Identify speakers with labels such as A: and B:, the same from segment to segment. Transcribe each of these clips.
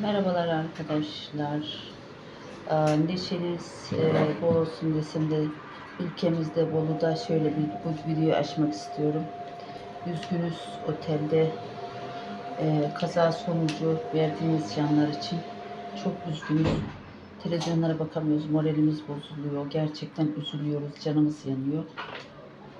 A: Merhabalar arkadaşlar. Ee, Neşeniz e, bol olsun desem de ülkemizde Bolu'da şöyle bir bu videoyu açmak istiyorum. Üzgünüz otelde e, kaza sonucu verdiğimiz canlar için çok üzgünüz. Televizyonlara bakamıyoruz, moralimiz bozuluyor. Gerçekten üzülüyoruz, canımız yanıyor.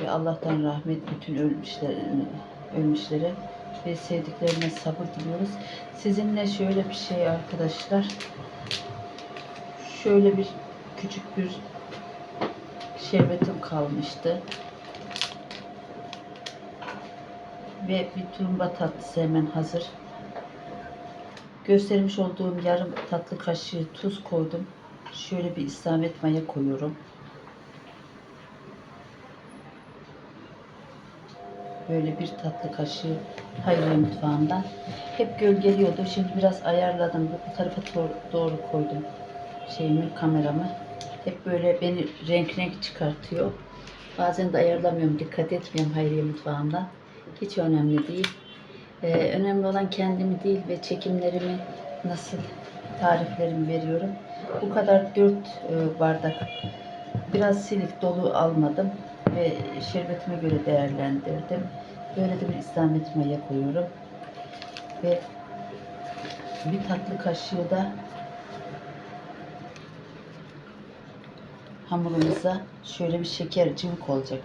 A: Ve Allah'tan rahmet bütün ölmüşlere, ölmüşlere ve sevdiklerine sabır diliyoruz. Sizinle şöyle bir şey arkadaşlar. Şöyle bir küçük bir şerbetim kalmıştı. Ve bir tulumba tatlısı hemen hazır. Göstermiş olduğum yarım tatlı kaşığı tuz koydum. Şöyle bir istamet maya koyuyorum. Böyle bir tatlı kaşığı hayır mutfağımdan. Hep gölgeliyordu. Şimdi biraz ayarladım. Bu tarafa doğru- koydum şeyimi, kameramı. Hep böyle beni renk renk çıkartıyor. Bazen de ayarlamıyorum, dikkat etmiyorum Hayriye mutfağımdan. Hiç önemli değil. Ee, önemli olan kendimi değil ve çekimlerimi nasıl tariflerimi veriyorum. Bu kadar 4 bardak biraz silik dolu almadım ve şerbetime göre değerlendirdim. Böyle de bir istamet maya koyuyorum. Ve bir tatlı kaşığı da hamurumuza şöyle bir şeker cıvık olacak.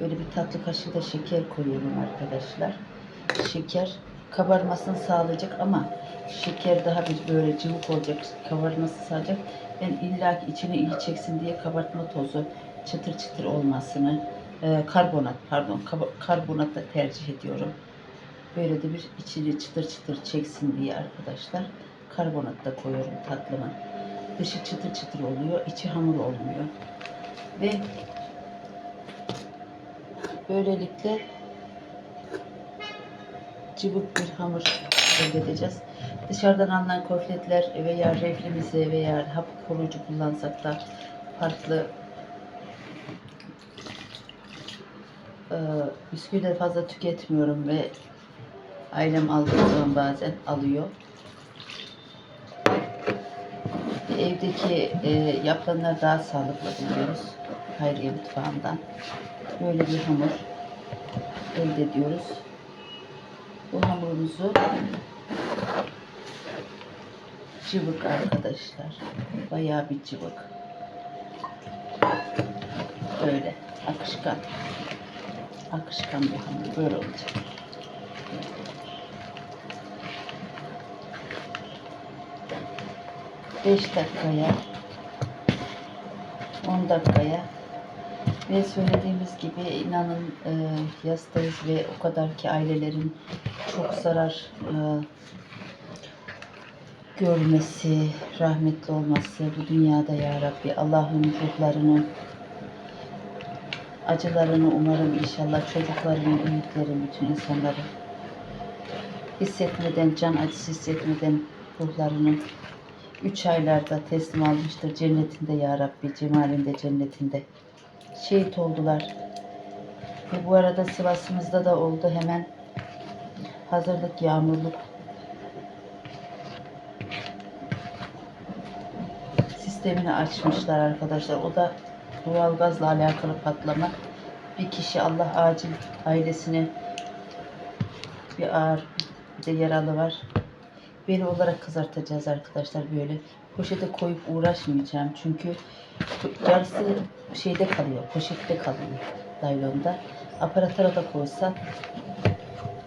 A: Böyle bir tatlı kaşığı da şeker koyuyorum arkadaşlar. Şeker kabarmasını sağlayacak ama şeker daha bir böyle cıvık olacak, kabarması sağlayacak. Ben illa içine iyi çeksin diye kabartma tozu, çıtır çıtır olmasını, e, karbonat pardon, karbonat da tercih ediyorum. Böyle de bir içini çıtır çıtır çeksin diye arkadaşlar karbonat da koyuyorum tatlımın. Dışı çıtır çıtır oluyor, içi hamur olmuyor. Ve böylelikle cıvık bir hamur elde edeceğiz. Dışarıdan alınan kofletler veya reflimize veya hap koruyucu kullansak da farklı e, bisküvi de fazla tüketmiyorum ve ailem aldığı zaman bazen alıyor. Evdeki e, yapılanlar daha sağlıklı buluyoruz. Hayriye mutfağından. Böyle bir hamur elde ediyoruz. Bu hamurumuzu cıvık arkadaşlar. Bayağı bir cıvık. Böyle akışkan. Akışkan bir hamur. Böyle olacak. Beş dakikaya 10 dakikaya ve söylediğimiz gibi inanın e, yastayız ve o kadar ki ailelerin çok zarar e, görmesi, rahmetli olması bu dünyada ya Rabbi Allah'ın ruhlarını acılarını umarım inşallah çocukların, büyüklerin, bütün insanları hissetmeden, can acısı hissetmeden ruhlarını üç aylarda teslim almıştır cennetinde ya Rabbi, cemalinde cennetinde. Şehit oldular. Ve bu arada Sivas'ımızda da oldu hemen hazırlık yağmurluk sistemini açmışlar arkadaşlar. O da doğalgazla alakalı patlama. Bir kişi Allah acil ailesine bir ağır bir de yaralı var. Beni olarak kızartacağız arkadaşlar böyle. Poşete koyup uğraşmayacağım. Çünkü yarısı şeyde kalıyor. Poşette kalıyor. Naylonda. Aparatara da koysak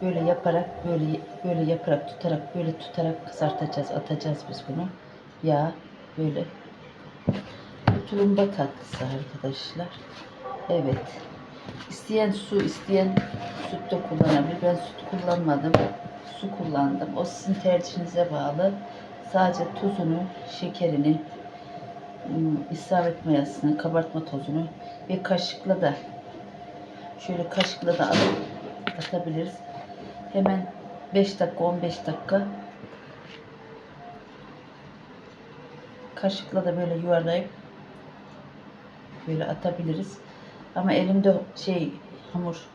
A: böyle yaparak böyle böyle yaparak tutarak böyle tutarak kızartacağız. Atacağız biz bunu. Yağ böyle. Tulumba tatlısı arkadaşlar. Evet. İsteyen su, isteyen süt de kullanabilir. Ben süt kullanmadım. Su kullandım. O sizin tercihinize bağlı. Sadece tuzunu, şekerini, isabet mayasını, kabartma tozunu ve kaşıkla da şöyle kaşıkla da atıp atabiliriz. Hemen 5 dakika 15 dakika kaşıkla da böyle yuvarlayıp böyle atabiliriz. Ama elimde şey hamur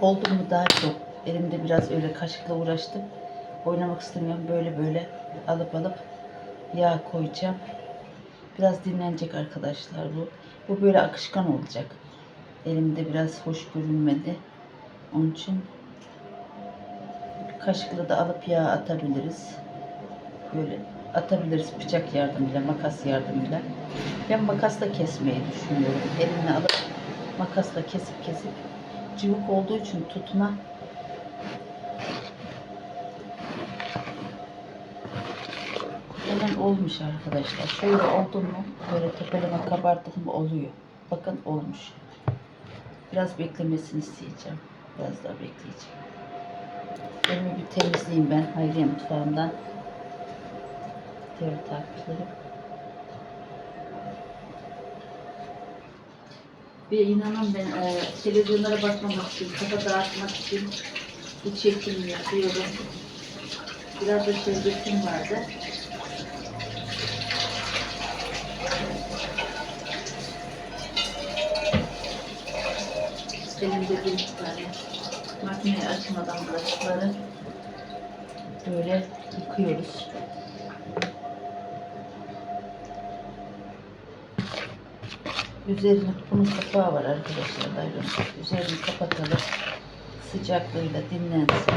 A: oldu mu daha çok elimde biraz öyle kaşıkla uğraştım. oynamak istemiyorum. Böyle böyle alıp alıp yağ koyacağım. Biraz dinlenecek arkadaşlar bu. Bu böyle akışkan olacak. Elimde biraz hoş görünmedi. Onun için kaşıkla da alıp yağ atabiliriz. Böyle atabiliriz bıçak yardımıyla, makas yardımıyla. Ben makasla kesmeyi düşünüyorum. Elimle alıp makasla kesip kesip cıvık olduğu için tutma hemen olmuş arkadaşlar. Şöyle oldu mu böyle tepeleme kabarttım mı oluyor. Bakın olmuş. Biraz beklemesini isteyeceğim. Biraz daha bekleyeceğim. Elimi bir temizleyeyim ben Hayriye mutfağından. Diğer takipçilerim. Ve inanın ben e, televizyonlara bakmamak için, kafa dağıtmak için bu çekimi yapıyorum. Biraz da şerbetim vardı. Elimde bir tane makineyi açmadan bulaşıkları böyle yıkıyoruz. Üzerine bunun kapağı var arkadaşlar. Laylon. Üzerini kapatalım. Sıcaklığıyla dinlensin.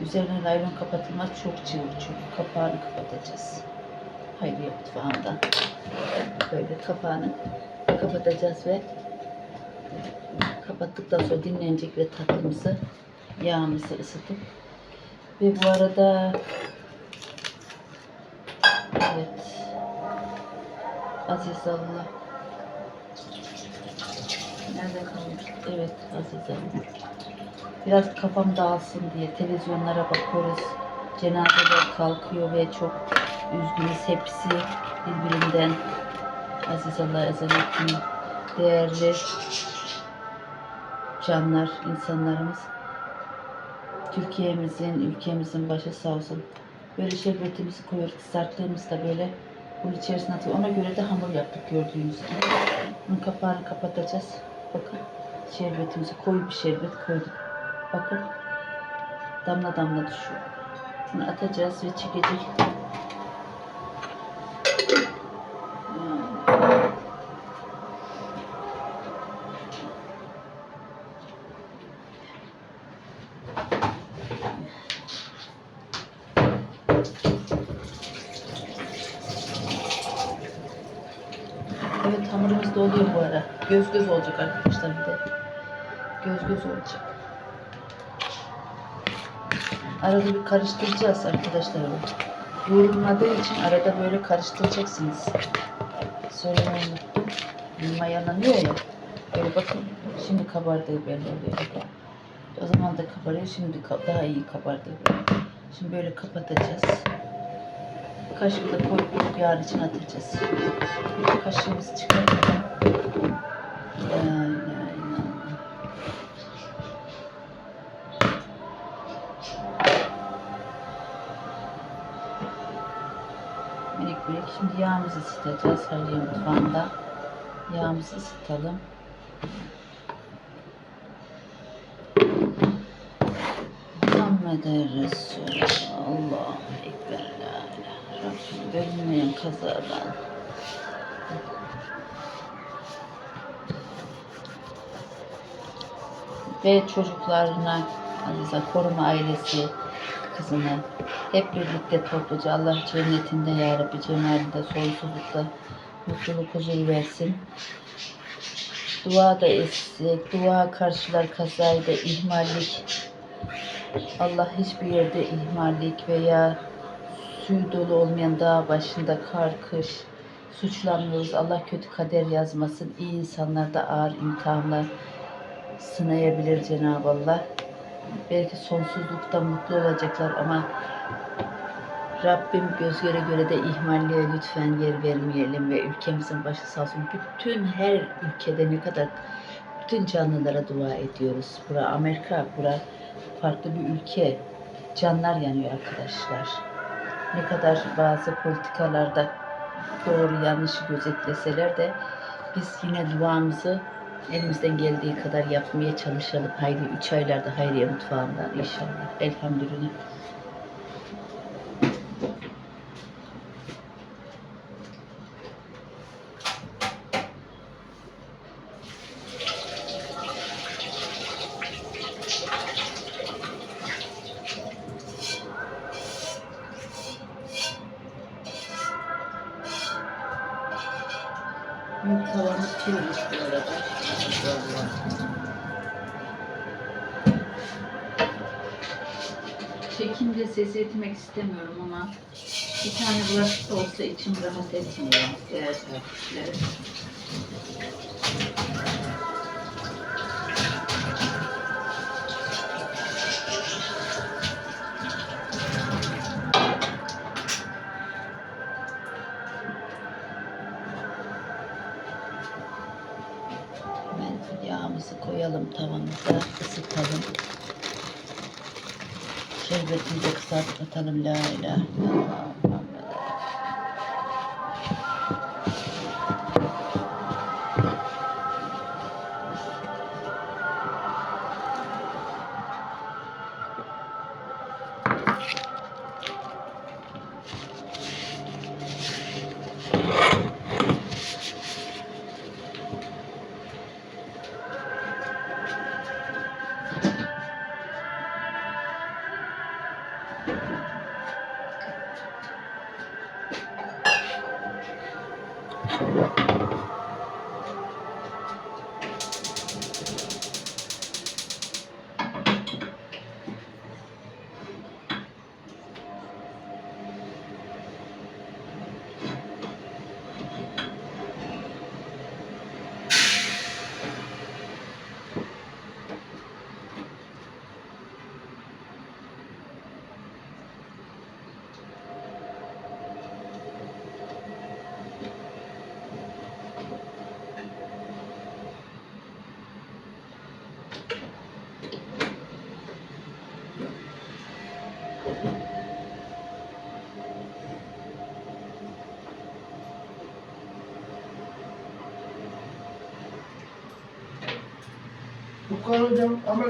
A: Üzerine laylon kapatılmaz çok çığlık çünkü kapağını kapatacağız. Hayriye mutfağından. Böyle kapağını kapatacağız ve kapattıktan sonra dinlenecek ve tatlımızı yağımızı ısıtıp ve bu arada evet Aziz Allah Nerede kalmış? Evet Aziz Allah Biraz kafam dağılsın diye televizyonlara bakıyoruz. Cenazeler kalkıyor ve çok üzgünüz hepsi birbirinden Aziz Allah ezan etmeyin. Değerli canlar, insanlarımız. Türkiye'mizin, ülkemizin başı sağ olsun. Böyle şerbetimizi koyuyoruz. Kızarttığımızda böyle bunun içerisine atıyor. Ona göre de hamur yaptık gördüğünüz gibi. Bunun kapağını kapatacağız. Bakın şerbetimizi koyu bir şerbet koyduk. Bakın damla damla düşüyor. Bunu atacağız ve çekecek. Evet hamurumuz da oluyor bu ara. Göz göz olacak arkadaşlar bir de. Göz göz olacak. Arada bir karıştıracağız arkadaşlar. bu. Yoğrulmadığı için arada böyle karıştıracaksınız. Söylemeyi unuttum. Mayalanıyor ya. Böyle bakın şimdi kabardığı belli oluyor. O zaman da kabarıyor. Şimdi daha iyi kabardığı belli. Şimdi böyle kapatacağız. Kaşıkla koyup yağın içine atacağız. Kaşığımızı çıkartalım. Minik minik. Şimdi yağımızı ısıtacağız Hayriye mutfağında. Yağımızı ısıtalım. Muhammed Resul. Allah Ekber. Rabbim görünmeyen kazadan. Ve çocuklarına Azize koruma ailesi kızını hep birlikte topluca Allah cennetinde ya Rabbi cemalinde sonsuzlukta mutluluk huzur versin. Dua da etsek, dua karşılar kazayı da ihmallik. Allah hiçbir yerde ihmallik veya suyu dolu olmayan dağ başında kar, kış suçlanmıyoruz. Allah kötü kader yazmasın. İyi insanlar da ağır imtihanlar sınayabilir Cenab-ı Allah. Belki sonsuzlukta mutlu olacaklar ama Rabbim göz göre göre de ihmalliğe lütfen yer vermeyelim ve ülkemizin başı sağ olsun. Bütün her ülkede ne kadar bütün canlılara dua ediyoruz. Bura Amerika, bura farklı bir ülke. Canlar yanıyor arkadaşlar. Ne kadar bazı politikalarda doğru yanlışı gözetleseler de biz yine duamızı Elimizden geldiği kadar yapmaya çalışalım. Haydi 3 aylarda Hayriye mutfağından inşallah. Elhamdülillah. Tavamız çevirmiş bu arada. Çekimde ses etmek istemiyorum ama bir tane bulaşık olsa içim rahat etmiyor değerli takipçilerim. Şerbetini de kısaltatalım. La ilahe illallah
B: Bu hocam ama